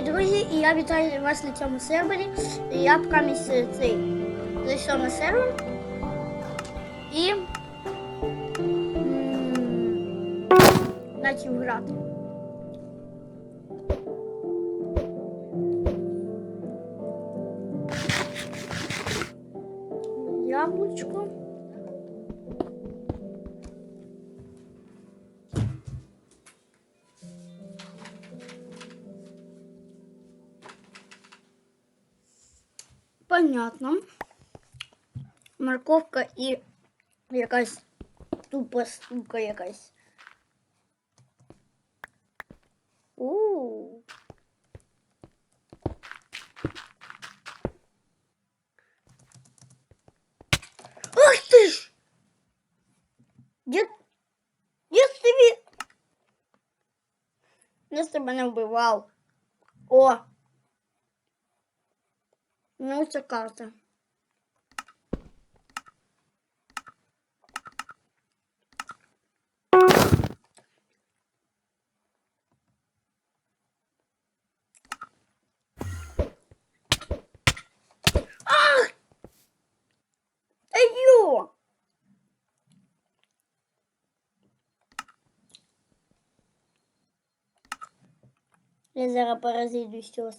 Привіт, друзі! І я вітаю вас на цьому сервері. Я поки цей зайшов на сервер. І м, почав грати. Морковка і якась тупа штука якась. У. Ах ти ж! Я, я собі... Я себе не вбивав. О! Ну, це карта. Я зараз перезайду з цього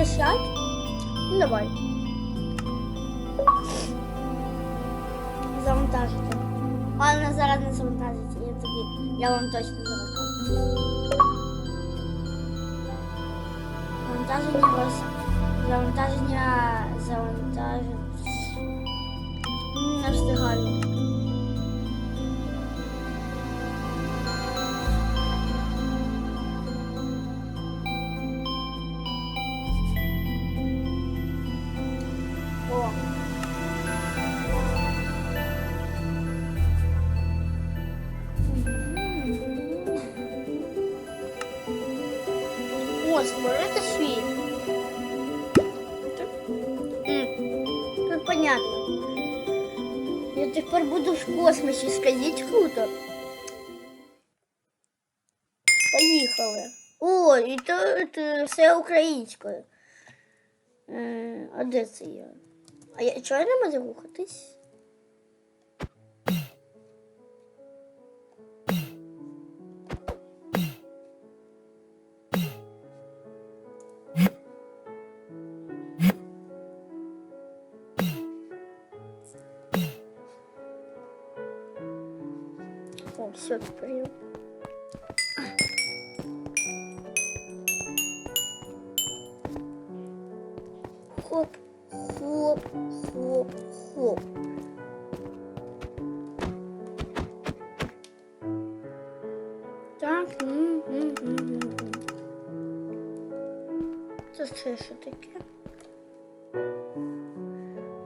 качати? Ну давай. Завантажити. Ладно, зараз не завантажити. Я тобі. Я вам точно завантажу. Завантаження вас. Завантаження... О, світ. М, Тут понятно. Я тепер буду в космосі, скажіть круто. Поїхали. О, і тут е, все українською. Е, а де це я? А я чого я не можу рухатись? Все, тепер. Хоп, хоп, хоп, хоп. Так. м, м, м. Це це що таке?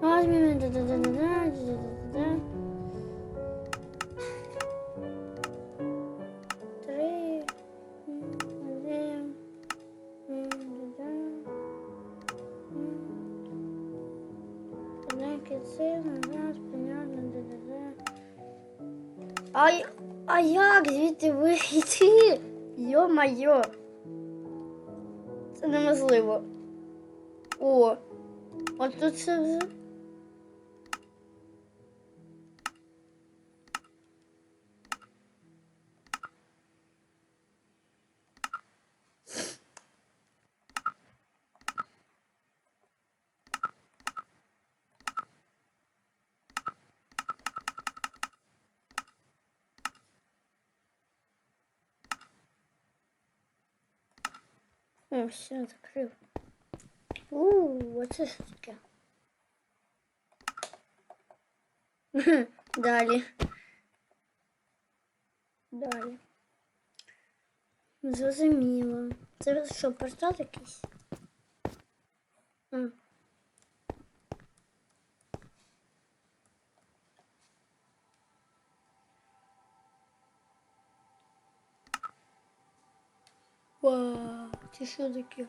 Возьмемо. да-да-да-да-да, да-да-да-да. Як звідти вийти? Йо-майо. Це неможливо. О, от тут це вже. О, все, закрив. У, оце що таке. Далі. Далі. Зрозуміло. Це що, портал якийсь? А. це що таке?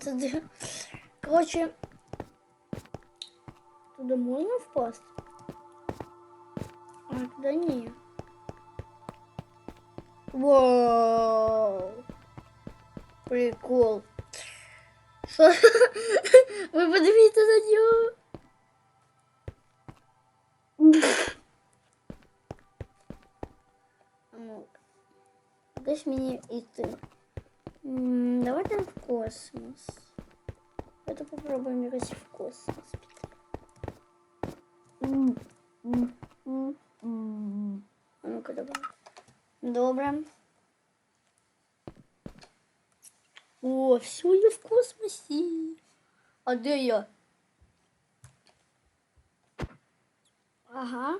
Це де? Коротше, туди можна впасти? А туди ні. Вау! Прикол. Що? Ви подивіться на нього. Ну, Десь мені йти. М, Давайте в космос. Давайте попробуем якось в космос піти. М, м, м, м. А ну-ка давай. Добре. О, все, я в космосі. А де я? Ага.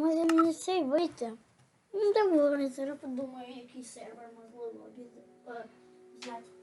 Може мені цей вийти? Ну, давай, зараз подумаю, який сервер можливо е, взяти.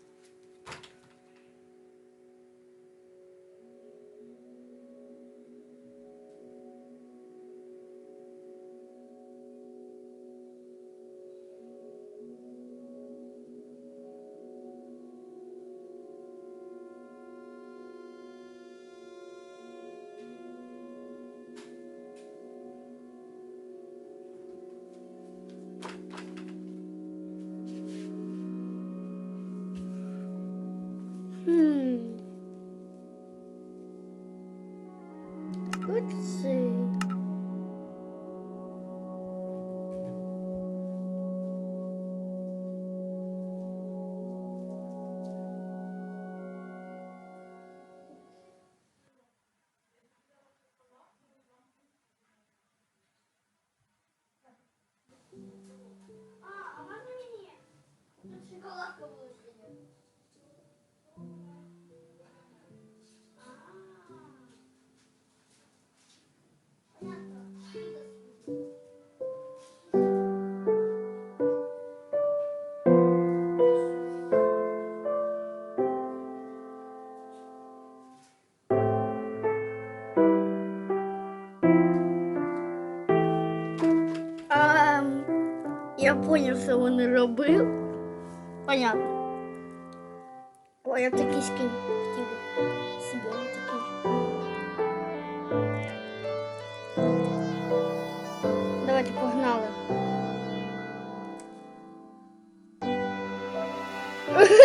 Тут шоколадка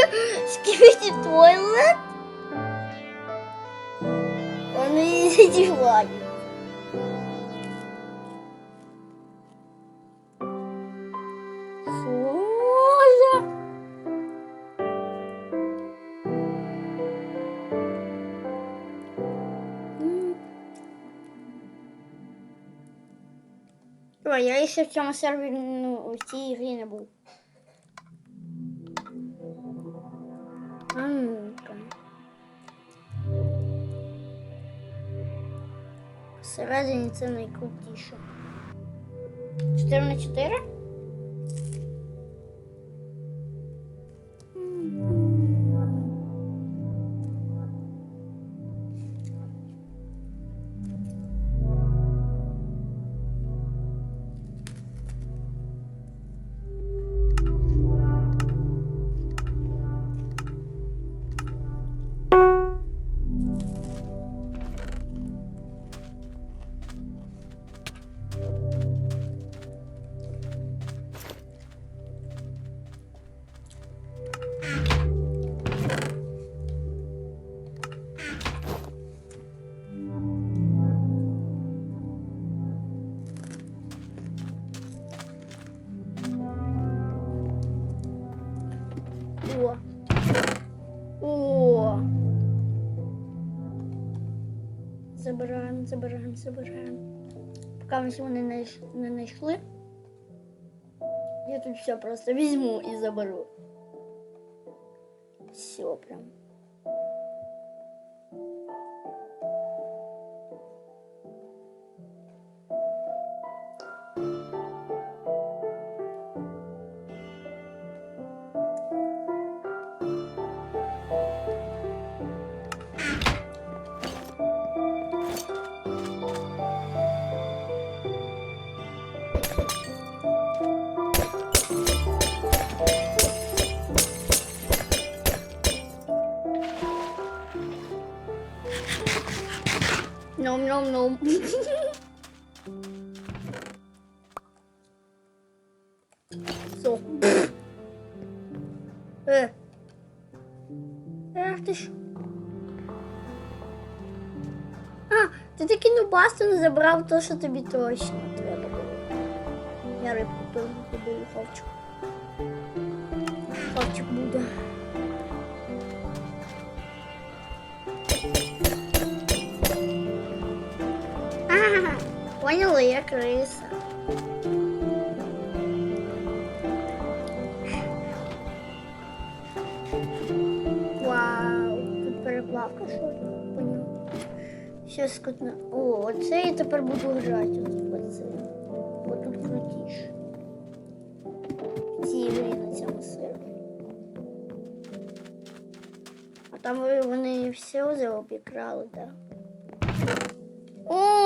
Скільки туалет? Вони зівають. Ой, я ще в цьому сервері, ну, в цій грі не був. Всередині це найкрутіше. 4 на 4? О. О. Забираємо, забираємо, забираємо. Поки ми ще не, йш- не знайшли. Я тут все просто візьму і заберу. Все прям. Ном-ном-ном. Все. Е. Ах ти ж. А, ти таки нубасту не забрав то, що тобі точно треба. Я рибку теж буду хавчик. Хавчик буде. Поняла, я криса. Вау, тут переплавка, що ли? Поняла. Щас скотна. О, оце я тепер буду грати. Оце. Бо тут крутіше. В цій грі на цьому сервері. А там вони все заобікрали, так? Да?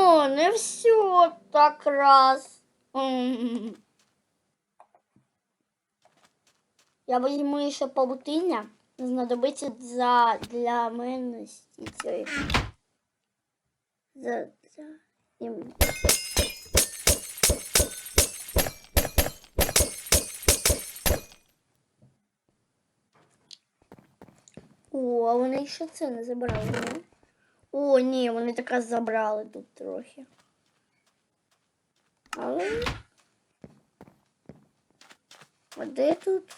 О, не все так раз. Я візьму ще павутиння. Знадобиться за для мене цієї. За, за. О, а вони ще це не забрали, ні? О, ні, вони якраз забрали тут трохи. Але. А де тут?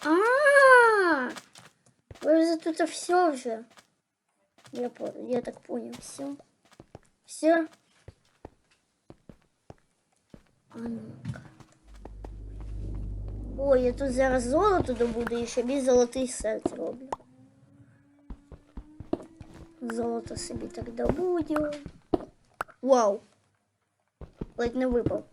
А! Ви вже тут все вже. Я, я так понял, все. Все. А ну-ка. Ой, я тут зараз золото добуду і ще золотий сет зроблю. Золото собі так добудю. Вау! Ледь не випав.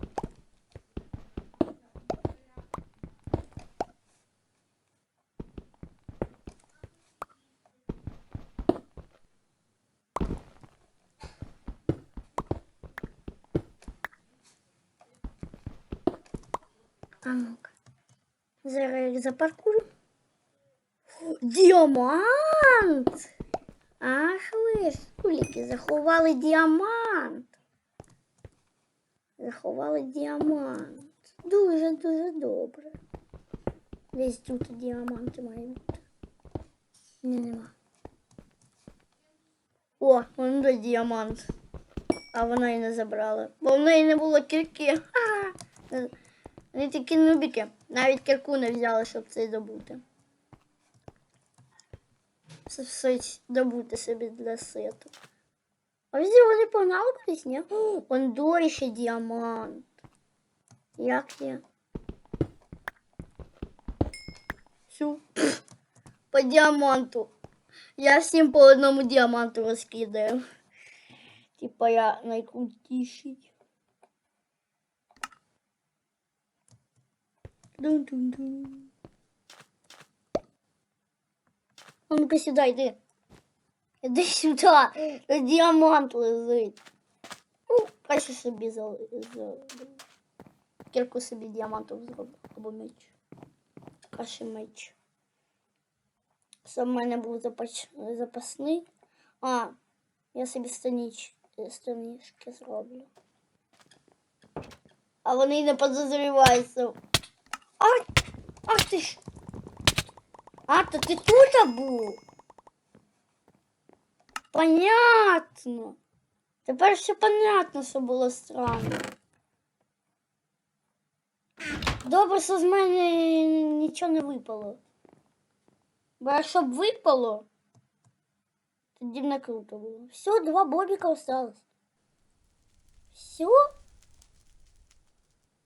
А ну-ка. Зараз я їх запаркую. Діамант! Ах ви ж, куліки, заховали діамант. Заховали діамант. Дуже-дуже добре. Десь тут діаманти мають. Ні, нема. О, вон де діамант. А вона і не забрала. Бо в неї не було кірки. Вони такі нубіки. Навіть кірку не взяли, щоб це добути. Все добути собі для сету. А везде вони погнали кудись, ні? Он дорі ще діамант. Як я? Всю. По діаманту. Я всім по одному діаманту розкидаю. Типа я найкрутіший. Дун-дун-дун. А ну-ка сюди йди. Іди сюди. Тут діамант лежить. Ну, краще собі за... за... Кірку собі діамантом зроблю. Або меч. Краще меч. Сам в мене був запач... запасний. А, я собі станіч... станішки зроблю. А вони не подозріваються. Ах, ах ти ж. А, то ти тут був? Понятно. Тепер все понятно, що було странно. Добре, що з мене нічого не випало. Бо якщо б випало, тоді б круто було. Все, два бобіка осталось. Все?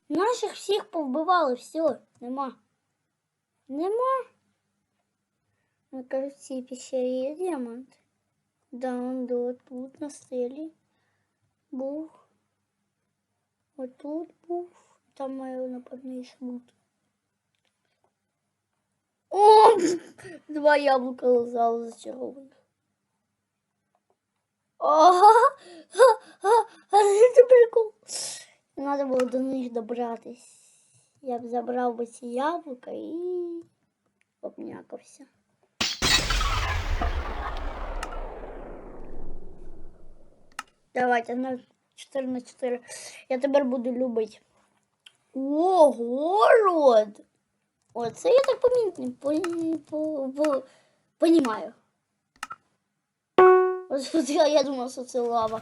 Наших всіх повбивали, все, нема. Нема. Пещері є діамант. Да, он до тут на стелі був. Отут був. Там має напевно ще бути. О! Два яблука лежали зачарованих. Ага! Це прикол. Надо було до них добратись. Я б забрав би ці яблука і обнякався. Давайте на 4 на 4. Я тепер буду любити. О, город! Оце я так помітно по, по, по, понімаю. Ось тут я, думав, що це лава.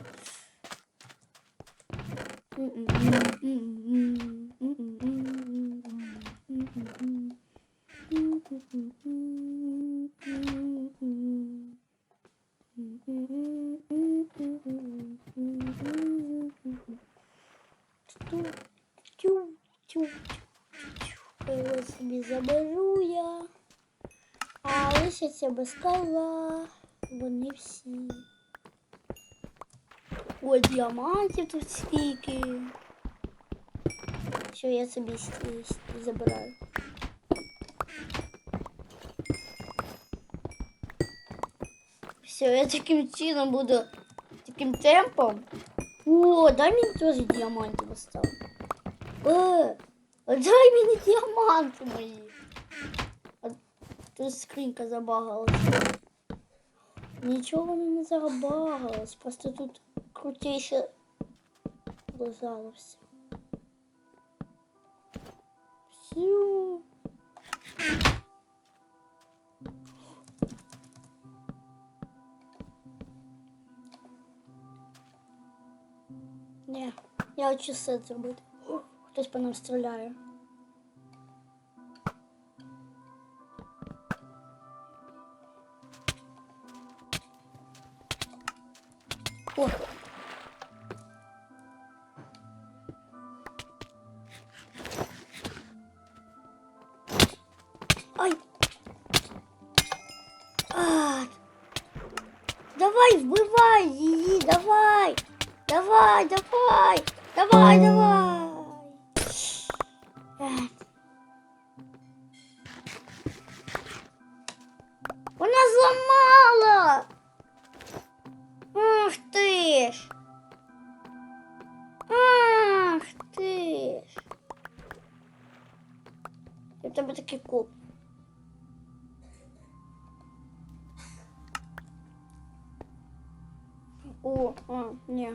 Його собі заберу я. А лишаться без кайла. Вони всі. О, діамантів тут скільки. Що я собі забираю. Все, я таким чином буду таким темпом. О, дай мені теж діамантів остав. Е, а дай мені діаманти мої. А тут скринька забагалась. Нічого воно не забагалось, просто тут крутіше лежало все. Всю. Хочу все зробити. Хтось по нам стріляє. О. О, а, ні.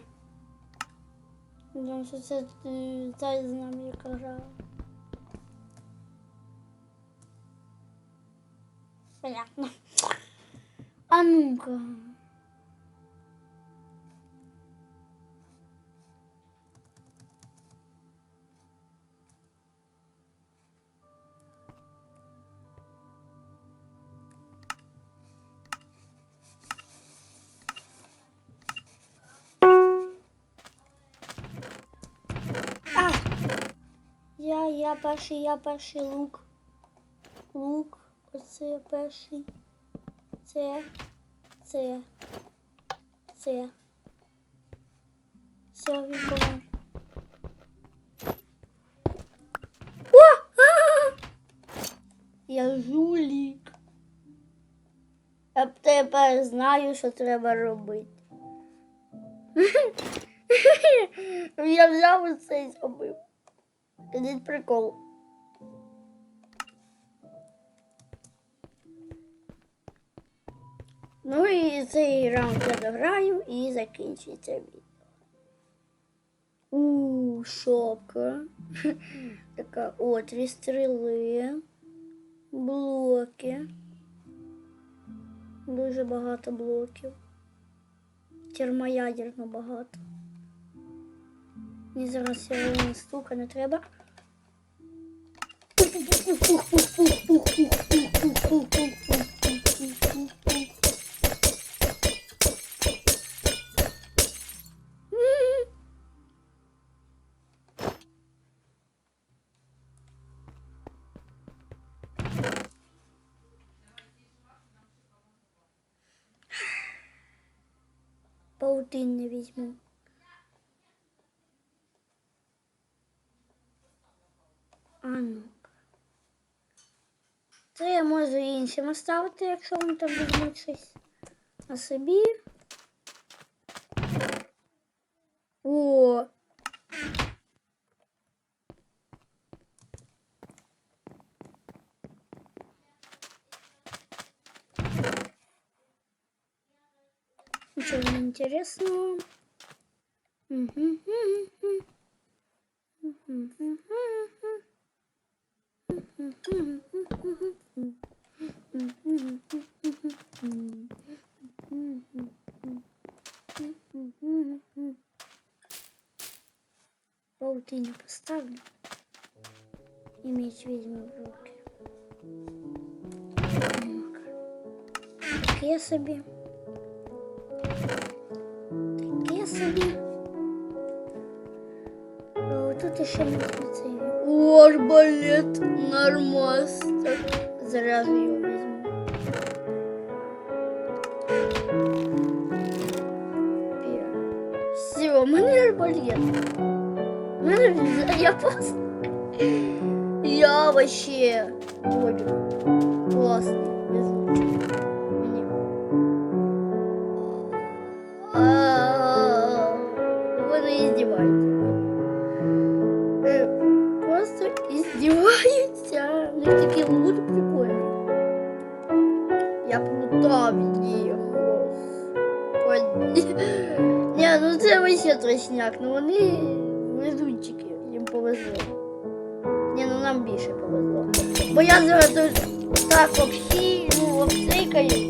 Думаю, що це е, та з нами яка. Понятно. А ну-ка. Я перший, я перший лук. Лук. Оце перший. Це. Це. Це. Все, він помер. О! Я жулік. Я тепер знаю, що треба робити. Я взяв оце і зробив. Ідіть прикол. Ну і цей раунд я дограю і закінчиться відео. У, шопка. Така, о, три стріли, блоки. Дуже багато блоків. Термоядерно багато. Мені зараз сьогодні стука не треба. Паутин не візьму. Це я можу іншим оставити, якщо вони там візьмуть щось. А собі. О! Ничего не интересного. Мгм. Паутину собі. Таке собі. О, тут ще не цей. О, арбалет нормас. Так, зразу його візьму. Все, у мене арбалет. У мене я просто. Я вообще Ой, Ні, ну це вообще точняк. Ну вони везунчики, їм повезло. Ні, ну нам більше повезло. Бо я зараз так обсі, ну, обцикаю.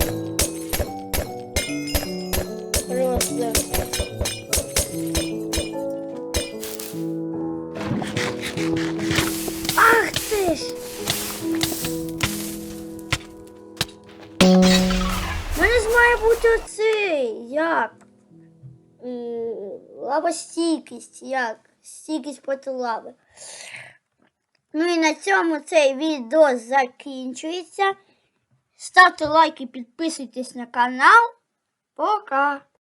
Лавостійкість, як? Стійкість проти лави. Ну і на цьому цей відео закінчується. Ставте лайки, підписуйтесь на канал. Пока!